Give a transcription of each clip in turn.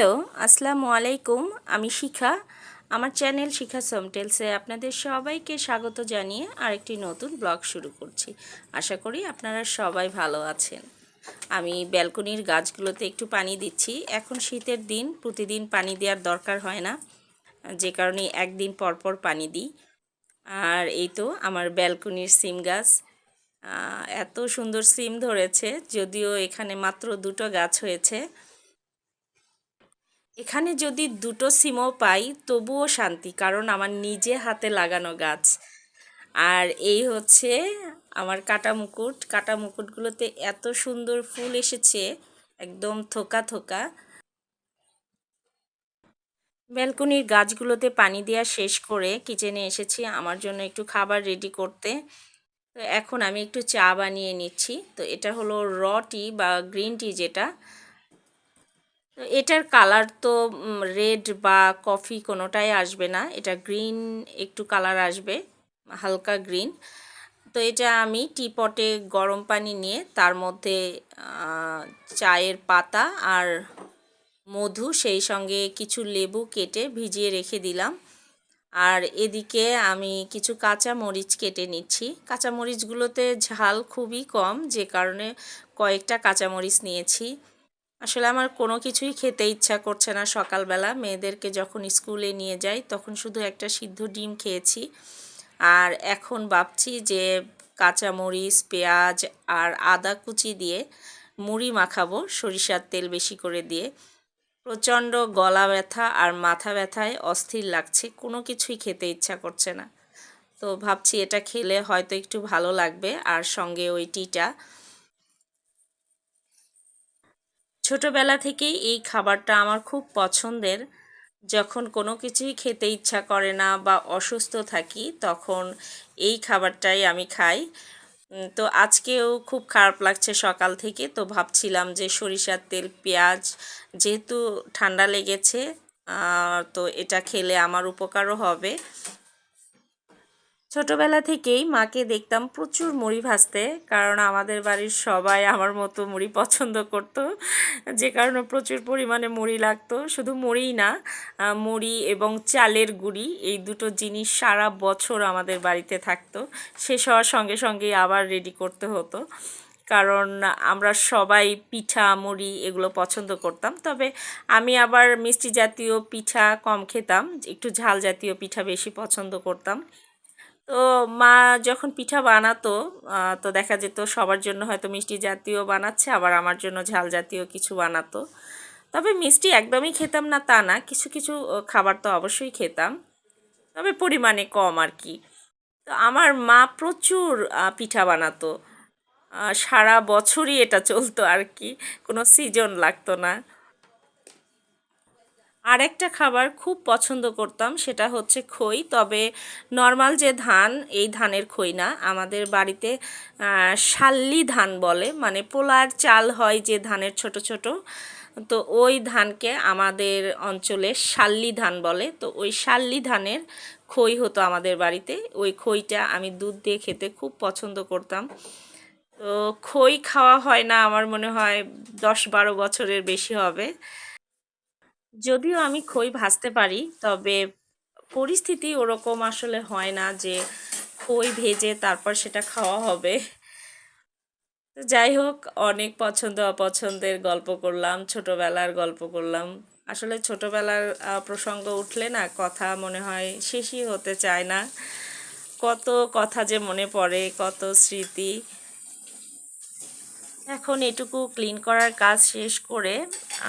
Hello, আসসালামু আলাইকুম, আমি শিখা। আমার চ্যানেল শিখা সমটেলসে আপনাদের সবাইকে স্বাগত জানিয়ে আরেকটি নতুন ব্লগ শুরু করছি। আশা করি আপনারা সবাই ভালো আছেন। আমি ব্যালকনির গাছগুলোতে একটু পানি দিচ্ছি। এখন শীতের দিন, প্রতিদিন পানি দেওয়ার দরকার হয় না। যে কারণে একদিন পর পর পানি দিই। আর এই তো আমার ব্যালকনির সিম গাছ। এত সুন্দর সিম ধরেছে, যদিও এখানে মাত্র দুটো গাছ হয়েছে। এখানে যদি দুটো সিমও পাই, তবুও শান্তি, কারণ আমার নিজে হাতে লাগানো গাছ। আর এই হচ্ছে আমার কাটা মুকুট। কাটা মুকুটগুলোতে এত সুন্দর ফুল এসেছে, একদম থোকা থোকা। ব্যালকনির গাছগুলোতে পানি দেওয়া শেষ করে কিচেনে এসেছি, আমার জন্য একটু খাবার রেডি করতে। তো এখন আমি একটু চা বানিয়ে নিচ্ছি। তো এটা হলো র টি বা গ্রিন টি যেটা। তো এটার কালার তো রেড বা কফি কোনোটাই আসবে না। এটা গ্রিন একটু কালার আসবে, হালকা গ্রিন তো এটা আমি টিপটে গরম পানি নিয়ে তার মধ্যে চায়ের পাতা আর মধু, সেই সঙ্গে কিছু লেবু কেটে ভিজিয়ে রেখে দিলাম। আর এদিকে আমি কিছু কাঁচা মরিচ কেটে নিচ্ছি। কাঁচা মরিচগুলোতে ঝাল খুবই কম, যে কারণে কয়েকটা কাঁচা মরিচ নিয়েছি। আসলে আমার কোনো কিছুই খেতে ইচ্ছা করছে না সকালবেলা। মেয়েদেরকে যখন স্কুলে নিয়ে যাই, তখন শুধু একটা সিদ্ধ ডিম খেয়েছি। আর এখন ভাবছি যে কাঁচামরিচ, পেঁয়াজ আর আদা কুচি দিয়ে মুড়ি মাখাবো, সরিষার তেল বেশি করে দিয়ে। প্রচণ্ড গলা ব্যথা আর মাথা ব্যথায় অস্থির লাগছে, কোনো কিছুই খেতে ইচ্ছা করছে না। তো ভাবছি এটা খেলে হয়তো একটু ভালো লাগবে। আর সঙ্গে ওই টিটা ছোটবেলা থেকেই এই খাবারটা আমার খুব পছন্দের। যখন কোনো কিছুই খেতে ইচ্ছা করে না বা অসুস্থ থাকি, তখন এই খাবারটাই আমি খাই। তো আজকেও খুব খারাপ লাগছে সকাল থেকে। তো ভাবছিলাম যে সরিষার তেল, পেঁয়াজ যেহেতু ঠান্ডা লেগেছে তো এটা খেলে আমার উপকারও হবে। ছোটবেলা থেকেই মাকে দেখতাম প্রচুর মুড়ি ভাজতে, কারণ আমাদের বাড়ির সবাই আমার মতো মুড়ি পছন্দ করত। যে কারণে প্রচুর পরিমাণে মুড়ি লাগতো। শুধু মুড়িই না মুড়ি এবং চালের গুঁড়ি, এই দুটো জিনিস সারা বছর আমাদের বাড়িতে থাকতো। শেষ হওয়ার সঙ্গে সঙ্গেই আবার রেডি করতে হতো। কারণ আমরা সবাই পিঠা, মুড়ি এগুলো পছন্দ করতাম। তবে আমি আবার মিষ্টি জাতীয় পিঠা কম খেতাম, একটু ঝাল জাতীয় পিঠা বেশি পছন্দ করতাম। তো মা যখন পিঠা বানাতো তো দেখা যেত সবার জন্য হয়তো মিষ্টি জাতীয় বানাচ্ছে, আবার আমার জন্য ঝাল জাতীয় কিছু বানাতো। তবে মিষ্টি একদমই খেতাম না তা না, কিছু কিছু খাবার তো অবশ্যই খেতাম। তবে পরিমাণে কম আর কি। তো আমার মা প্রচুর পিঠা বানাতো। সারা বছরই এটা চলতো আর কি, কোনো সিজন লাগতো না। আরেকটা খাবার খুব পছন্দ করতাম, সেটা হচ্ছে খই। তবে নর্মাল যে ধান, এই ধানের খই না। আমাদের বাড়িতে শাল্লি ধান বলে মানে পোলার চাল হয় যে ধানের ছোট ছোট। তো ওই ধানকে আমাদের অঞ্চলে শাল্লি ধান বলে। তো ওই শাল্লি ধানের খই হতো আমাদের বাড়িতে। ওই খইটা আমি দুধ দিয়ে খেতে খুব পছন্দ করতাম। তো খই খাওয়া হয় না, আমার মনে হয় দশ বারো বছরের বেশি হবে। যদিও আমি খই ভাজতে পারি, তবে পরিস্থিতি ওরকম আসলে হয় না যে খই ভেজে তারপর সেটা খাওয়া হবে। তো যাই হোক, অনেক পছন্দ অপছন্দের গল্প করলাম, ছোটবেলার গল্প করলাম। আসলে ছোটবেলার প্রসঙ্গ উঠলে না কথা মনে হয় শেষই হতে চায় না। কত কথা যে মনে পড়ে, কত স্মৃতি। এখন এটুকু ক্লিন করার কাজ শেষ করে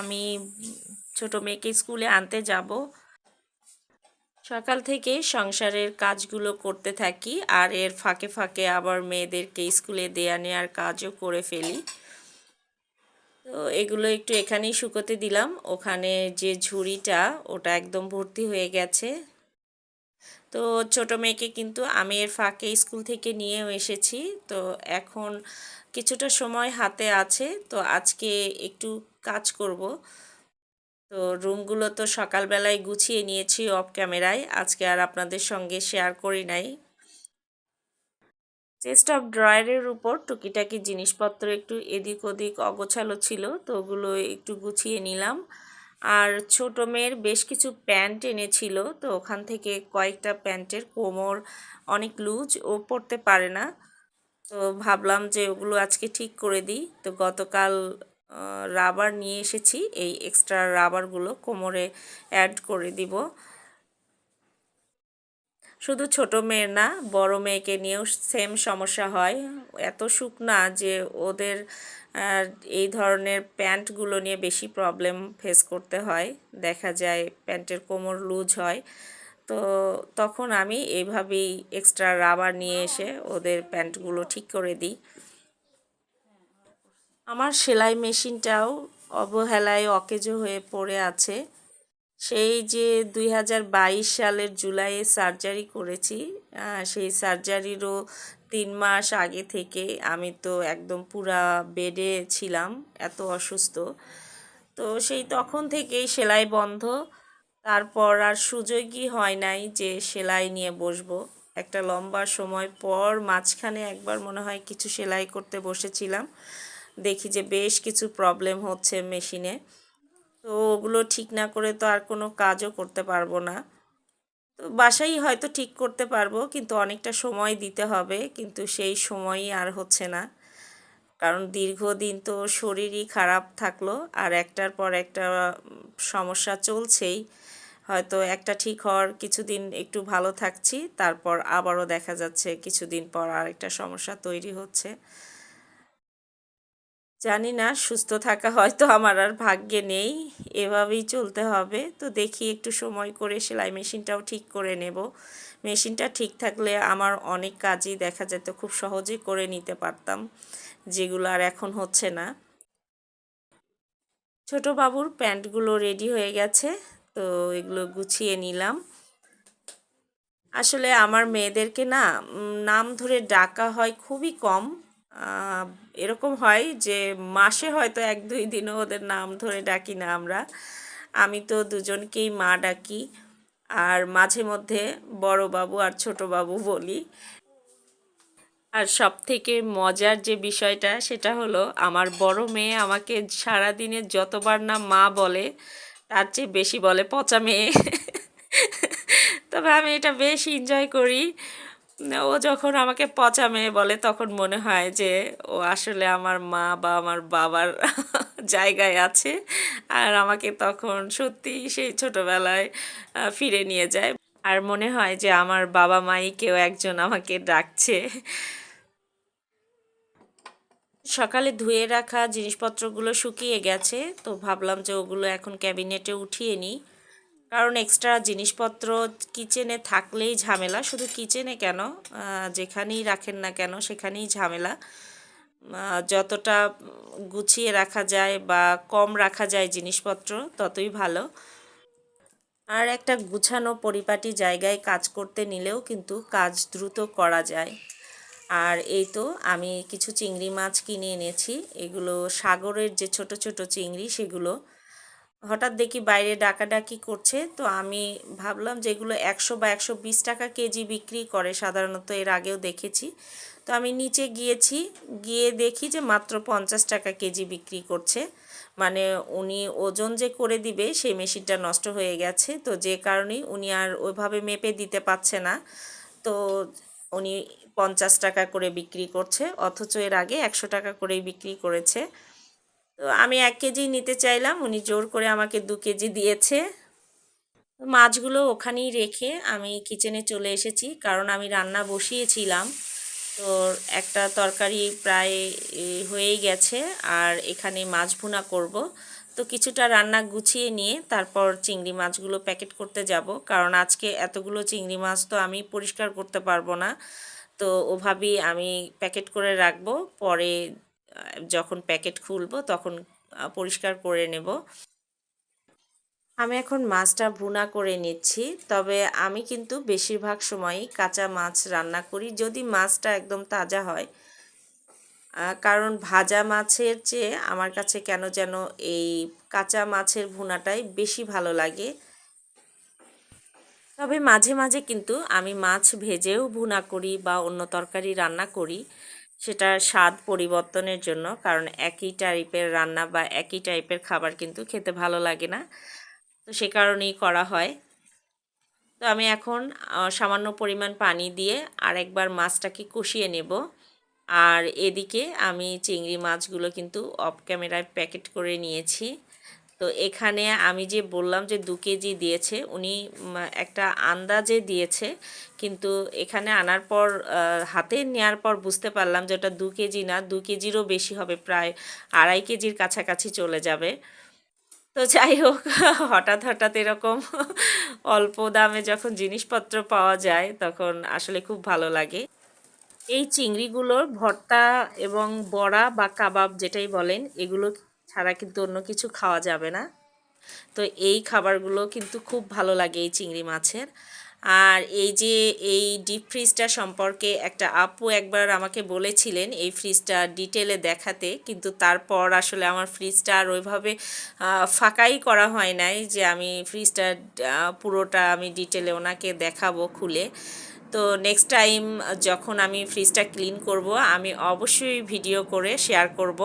আমি ছোট মেয়েকে স্কুলে আনতে যাব। সকাল থেকে সংসারের কাজগুলো করতে থাকি আর এর ফাঁকে ফাঁকে আবার মেয়েদেরকে স্কুলে দেয়া নেওয়ার কাজও করে ফেলি। তো এগুলো একটু এখানেই শুকোতে দিলাম। ওখানে যে ঝুড়িটা, ওটা একদম ভর্তি হয়ে গেছে। তো ছোট মেয়েকে কিন্তু আমি এর ফাঁকে স্কুল থেকে নিয়েও এসেছি। তো এখন কিছুটা সময় হাতে আছে। তো আজকে একটু কাজ করব। তো রুমগুলো তো সকালবেলায় গুছিয়ে নিয়েছি অফ ক্যামেরায় আজকে আর আপনাদের সঙ্গে শেয়ার করি নাই। চেস্ট অফ ড্রয়ারের উপর টুকিটাকি জিনিসপত্র একটু এদিক ওদিক অগোছালো ছিল, তো ওগুলো একটু গুছিয়ে নিলাম। আর ছোট মেয়ের বেশ কিছু প্যান্ট এনেছিল, তো ওখান থেকে কয়েকটা প্যান্টের কোমর, অনেক লুজ, ও পরতে পারে না। তো ভাবলাম যে ওগুলো আজকে ঠিক করে দিই। তো গতকাল রাবার নিয়ে এসেছি। এই এক্সট্রা রাবারগুলো কোমরে অ্যাড করে দিব। শুধু ছোট মেয়ের না, বড় মেয়েকে নিয়েও সেম সমস্যা হয়। এত শুকনা যে ওদের এই ধরনের প্যান্টগুলো নিয়ে বেশি প্রবলেম ফেস করতে হয়। দেখা যায় প্যান্টের কোমর লুজ হয়। তো তখন আমি এইভাবেই এক্সট্রা রাবার নিয়ে এসে ওদের প্যান্টগুলো ঠিক করে দিই। আমার সেলাই মেশিনটাও অবহেলায় অকেজো হয়ে পড়ে আছে। সেই যে দুই হাজার বাইশ সালের জুলাইয়ে সার্জারি করেছি সেই সার্জারিরও তিন মাস আগে থেকে আমি তো একদম পুরা বেডে ছিলাম, এত অসুস্থ। তো সেই তখন থেকেই সেলাই বন্ধ। তারপর আর সুযোগই হয় নাই যে সেলাই নিয়ে বসবো। একটা লম্বা সময় পর মাঝখানে একবার মনে হয় কিছু সেলাই করতে বসেছিলাম। দেখি যে বেশ কিছু প্রবলেম হচ্ছে মেশিনে তো ওগুলো ঠিক না করে তো আর কোনো কাজও করতে পারব না। তো বাসাই হয়তো ঠিক করতে পারব, কিন্তু অনেকটা সময় দিতে হবে, কিন্তু সেই সময়ই আর হচ্ছে না। কারণ দীর্ঘদিন তো শরীরই খারাপ থাকল, আর একটার পর একটা সমস্যা চলছেই। হয়তো একটা ঠিক হওয়ার কিছুদিন একটু ভালো থাকছি, তারপর আবারও দেখা যাচ্ছে কিছুদিন পর আরেকটা সমস্যা তৈরি হচ্ছে। জানি না, সুস্থ থাকা হয়তো আমার আর ভাগ্যে নেই, এভাবেই চলতে হবে। তো দেখি একটু সময় করে সেলাই মেশিনটাও ঠিক করে নেব। মেশিনটা ঠিক থাকলে আমার অনেক কাজই দেখা যেত, খুব সহজে করে নিতে পারতাম, যেগুলো আর এখন হচ্ছে না। ছোট বাবুর প্যান্টগুলো রেডি হয়ে গেছে, তো এগুলো গুছিয়ে নিলাম। আসলে আমার মেয়েদেরকে না নাম ধরে ডাকা হয় খুবই কম এরকম হয় যে মাসে হয়তো এক দুই দিনও ওদের নাম ধরে ডাকি না আমরা। আমি তো দুজনকেই মা ডাকি, আর মাঝে মধ্যে বড় বাবু আর ছোট বাবু বলি। আর সব থেকে মজার যে বিষয়টা, সেটা হলো আমার বড় মেয়ে আমাকে সারাদিনে যতবার না মা বলে, তার চেয়ে বেশি বলে পচা মেয়ে। তবে আমি এটা বেশ এনজয় করি। ও যখন আমাকে পচা মেয়ে বলে, তখন মনে হয় যে ও আসলে আমার মা বা আমার বাবার জায়গায় আছে। আর আমাকে তখন সত্যি সেই ছোটবেলায় ফিরে নিয়ে যায়। আর মনে হয় যে আমার বাবা মাই কেউ একজন আমাকে ডাকছে। সকালে ধুয়ে রাখা জিনিসপত্রগুলো শুকিয়ে গেছে, তো ভাবলাম যে ওগুলো এখন ক্যাবিনেটে উঠিয়ে নিই। কারণ এক্সট্রা জিনিসপত্র কিচেনে থাকলেই ঝামেলা, শুধু কিচেনে কেন? যেখানেই রাখেন না কেন, সেখানেই ঝামেলা। যতটা গুছিয়ে রাখা যায় বা কম রাখা যায় জিনিসপত্র, ততই ভালো। আর একটা গুছানো পরিপাটি জায়গায় কাজ করতে নিলেও কিন্তু কাজ দ্রুত করা যায়। আর এই তো আমি কিছু চিংড়ি মাছ কিনে এনেছি। এগুলো সাগরের যে ছোট ছোট চিংড়ি, সেগুলো হঠাৎ দেখি বাইরে ডাকাডাকি করছে, তো আমি ভাবলাম যেগুলো একশো বা একশো বিশ টাকা কেজি বিক্রি করে, সাধারণত এর আগেও দেখেছি। তো আমি নিচে গিয়েছি, গিয়ে দেখি যে মাত্র পঞ্চাশ টাকা কেজি বিক্রি করছে। মানে উনি ওজন যে করে দিবে, সেই মেশিনটা নষ্ট হয়ে গেছে। তো যে কারণেই উনি আর ওইভাবে মেপে দিতে পারছে না। তো উনি পঞ্চাশ টাকা করে বিক্রি করছে, অথচ এর আগে একশো টাকা করেই বিক্রি করেছে। তো আমি এক কেজি নিতে চাইলাম, উনি জোর করে আমাকে দু কেজি দিয়েছে। মাছগুলো ওখানেই রেখে আমি কিচেনে চলে এসেছি, কারণ আমি রান্না বসিয়েছিলাম। তো একটা তরকারি প্রায় হয়েই গেছে, আর এখানে মাছ ভুনা করব। তো কিছুটা রান্না গুছিয়ে নিয়ে তারপর চিংড়ি মাছগুলো প্যাকেট করতে যাব, কারণ আজকে এতগুলো চিংড়ি মাছ তো আমি পরিষ্কার করতে পারব না। তো ওভাবেই আমি প্যাকেট করে রাখব, পরে যখন প্যাকেট খুলবো তখন পরিষ্কার করে নেব। আমি এখন মাছটা ভুনা করে নিচ্ছি, তবে আমি কিন্তু বেশিরভাগ সময়ই কাঁচা মাছ রান্না করি, যদি মাছটা একদম তাজা হয়। কারণ ভাজা মাছের চেয়ে আমার কাছে কেন যেন এই কাঁচা মাছের ভুনাটাই বেশি ভালো লাগে। তবে মাঝে মাঝে কিন্তু আমি মাছ ভেজেও ভুনা করি বা অন্য তরকারি রান্না করি। সেটার স্বাদ পরিবর্তনের জন্য, কারণ একই টাইপের রান্না বা একই টাইপের খাবার কিন্তু খেতে ভালো লাগে না। তো সে কারণেই করা হয়। তো আমি এখন সামান্য পরিমাণ পানি দিয়ে আর একবার মাছটাকে কষিয়ে নেব। আর এদিকে আমি চিংড়ি মাছগুলো কিন্তু অফ ক্যামেরায় প্যাকেট করে নিয়েছি। তো এখানে আমি যে বললাম যে দু কেজি দিয়েছে, উনি একটা আন্দাজে দিয়েছে, কিন্তু এখানে আনার পর হাতে নেওয়ার পর বুঝতে পারলাম যে ওটা দু কেজি না, দু কেজিরও বেশি হবে, প্রায় আড়াই কেজির কাছাকাছি চলে যাবে। তো যাই হোক, হঠাৎ হঠাৎ এরকম অল্প দামে যখন জিনিসপত্র পাওয়া যায়, তখন আসলে খুব ভালো লাগে। এই চিংড়িগুলোর ভর্তা এবং বড়া বা কাবাব যেটাই বলেন, এগুলো ছাড়া কিন্তু অন্য কিছু খাওয়া যাবে না। তো এই খাবারগুলো কিন্তু খুব ভালো লাগে এই চিংড়ি মাছের। আর এই যে এই ডিপ ফ্রিজটা সম্পর্কে একটা আপু একবার আমাকে বলেছিলেন এই ফ্রিজটা ডিটেলে দেখাতে, কিন্তু তারপর আসলে আমার ফ্রিজটা আর ওইভাবে ফাঁকাই করা হয় নাই যে আমি ফ্রিজটা পুরোটা আমি ডিটেলে ওনাকে দেখাবো খুলে। তো নেক্সট টাইম যখন আমি ফ্রিজটা ক্লিন করব, আমি অবশ্যই ভিডিও করে শেয়ার করব।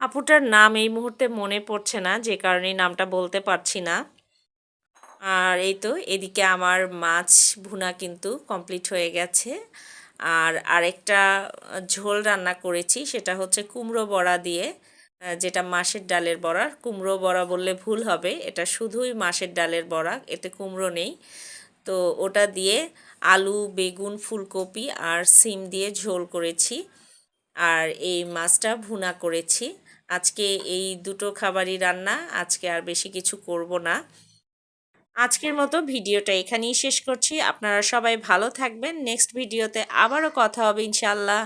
আপুটার নাম এই মুহূর্তে মনে পড়ছে না, যে কারণে নামটা বলতে পারছি না। আর এই তো, এদিকে আমার মাছ ভুনা কিন্তু কমপ্লিট হয়ে গেছে। আর আরেকটা ঝোল রান্না করেছি, সেটা হচ্ছে কুমড়ো বড়া দিয়ে যেটা মাসের ডালের বড়া। কুমড়ো বড়া বললে ভুল হবে, এটা শুধুই মাসের ডালের বড়া, এতে কুমড়ো নেই। তো ওটা দিয়ে আলু, বেগুন, ফুলকপি আর সিম দিয়ে ঝোল করেছি। আর এই মাছটা ভুনা করেছি। আজকে এই দুটো খাবারই রান্না, আজকে আর বেশি কিছু করব না। আজকের মতো ভিডিওটা এখানেই শেষ করছি। আপনারা সবাই ভালো থাকবেন। নেক্সট ভিডিওতে আবারও কথা হবে ইনশাল্লাহ